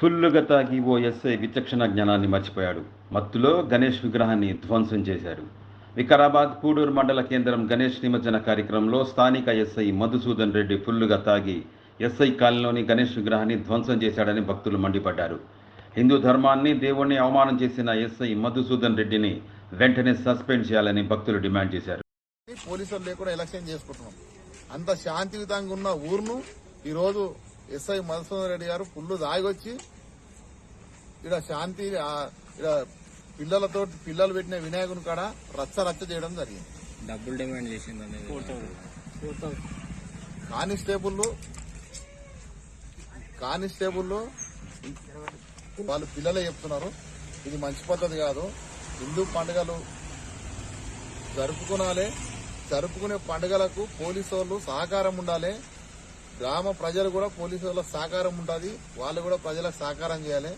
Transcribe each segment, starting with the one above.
ఫుల్లుగా తాగి ఓ ఎస్ఐ విచక్షణ జ్ఞానాన్ని మర్చిపోయాడు. మత్తులో గణేష్ విగ్రహాన్ని ధ్వంసం చేశాడు వికారాబాద్ పూడూరు మండల కేంద్రం గణేష్ నిమజ్జన కార్యక్రమంలో స్థానిక ఎస్ఐ మధుసూదన్ రెడ్డి ఫుల్లుగా తాగి ఎస్ఐ కాలనీలోని గణేష్ విగ్రహాన్ని ధ్వంసం చేశాడని భక్తులు మండిపడ్డారు. హిందూ ధర్మాన్ని దేవుణ్ణి అవమానం చేసిన ఎస్ఐ మధుసూదన్ రెడ్డిని వెంటనే సస్పెండ్ చేయాలని భక్తులు డిమాండ్ చేశారు. పోలీసులు లేకుండా ఎలక్షన్ చేసుకుంటున్నాం. అంత శాంతియుతంగా ఉన్న ఊరును ఈరోజు ఎస్ఐ మధుసూదన్ రెడ్డి గారు పుల్లు దాగొచ్చి ఇక్కడ శాంతి ఇక్కడ పిల్లలతో పిల్లలు పెట్టిన వినాయకుని కాడ రచ్చ రచ్చ చేయడం జరిగింది. డబ్బులు డిమాండ్ చేసింది కానిస్టేబుల్ కానిస్టేబుల్ వాళ్ళు పిల్లలే చెప్తున్నారు ఇది మంచి పద్ధతి కాదు హిందూ పండుగలు జరుపుకునాలే జరుపుకునే పండుగలకు పోలీసు వాళ్ళు సహకారం ఉండాలి గ్రామ ప్రజలు కూడా పోలీసు వాళ్ళ సహకారం ఉంటుంది. వాళ్ళు కూడా ప్రజలకు సహకారం చేయాలి.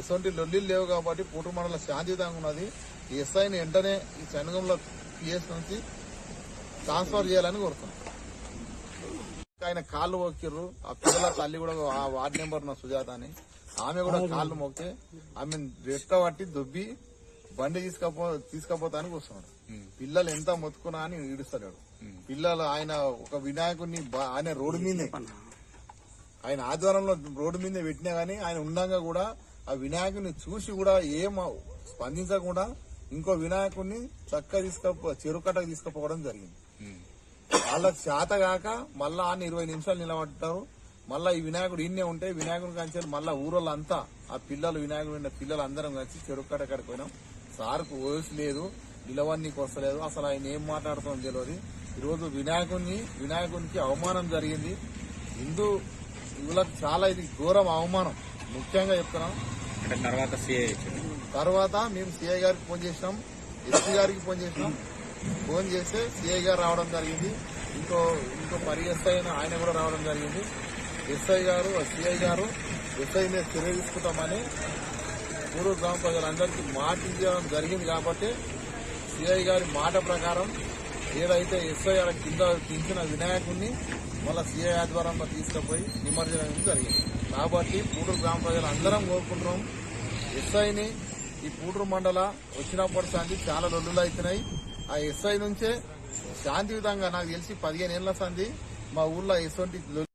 ఎటువంటి లొల్లిలు లేవు కాబట్టి పూట మండల శాంతియుతంగా ఉన్నది. ఈ ఎస్ఐని వెంటనే ఈ చనుగంలో పిఎస్ నుంచి ట్రాన్స్ఫర్ చేయాలని కోరుతున్నాం. ఆయన కాళ్ళు మొక్కిర్రు. ఆ పిల్లల తల్లి కూడా ఆ వార్డ్ నెంబర్ ఉన్న సుజాత అని ఆమె కూడా కాళ్ళు మొక్కితే ఆమె రెట్ట పట్టి దుబ్బి బండి తీసుకపో తీసుకపోతానికి వస్తున్నాడు. పిల్లలు ఎంత మొత్తుకున్నా అని ఈడుస్తాడు పిల్లలు ఆయన ఒక వినాయకుడిని బా- ఆయన రోడ్డు మీదే. ఆయన ఆధ్వర్యంలో రోడ్డు మీదే పెట్టినా గానీ ఆయన ఉండంగా కూడా ఆ వినాయకుడిని చూసి కూడా ఏం స్పందించకుండా ఇంకో వినాయకుడిని చక్కగా తీసుకపో చెరుకట్టకు తీసుకుపోవడం జరిగింది. వాళ్ళకి చేత కాక మళ్ళా ఆయన ఇరవై నిమిషాలు నిలబడ్డారు. మళ్ళా ఈ వినాయకుడు ఇన్నే ఉంటే వినాయకుడి కంచారు మళ్ళా ఊరోళ్ళంతా ఆ పిల్లలు వినాయకుడు ఉన్న పిల్లలు అందరం కలిసి చెరుక్కడ ఎక్కడికి పోయినాం. సార్కు వయసు లేదు నిలవన్నీకి వస్తలేదు అసలు ఆయన ఏం మాట్లాడుతుందో తెలియదు. ఈరోజు వినాయకుడిని వినాయకునికి అవమానం జరిగింది. హిందూ ఇవులకు చాలా ఇది ఘోరం అవమానం. ముఖ్యంగా చెప్తున్నాం. తర్వాత తర్వాత మేము సిఐ గారికి ఫోన్ చేసినాం. ఎస్పీ గారికి ఫోన్ చేసినాం. ఫోన్ చేస్తే సిఐ గారు రావడం జరిగింది. ఇంకో ఇంకో పరి ఎస్ఐ ఆయన కూడా రావడం జరిగింది. ఎస్ఐ గారు సిఐ గారు ఎస్ఐ మీద చర్య తీసుకుంటామని పూర్వ గ్రామ ప్రజలందరికీ మాట ఇవ్వడం జరిగింది కాబట్టి సిఐ గారి మాట ప్రకారం ఏదైతే ఎస్ఐ గారి కింద దించిన వినాయకుడిని మళ్ళీ సిఐ ఆధ్వర్యంలో తీసుకుపోయి నిమజ్జనం జరిగింది. కాబట్టి పూడూరు గ్రామ ప్రజలు అందరం కోరుకుంటున్నాం. ఎస్ఐని ఈ పూటూరు మండల వచ్చినప్పటి సంది చాలా లొల్లులు అవుతున్నాయి. ఆ ఎస్ఐ నుంచే శాంతియుతంగా నాకు తెలిసి పదిహేను ఏళ్ళ సంది మా ఊర్లో ఎటువంటి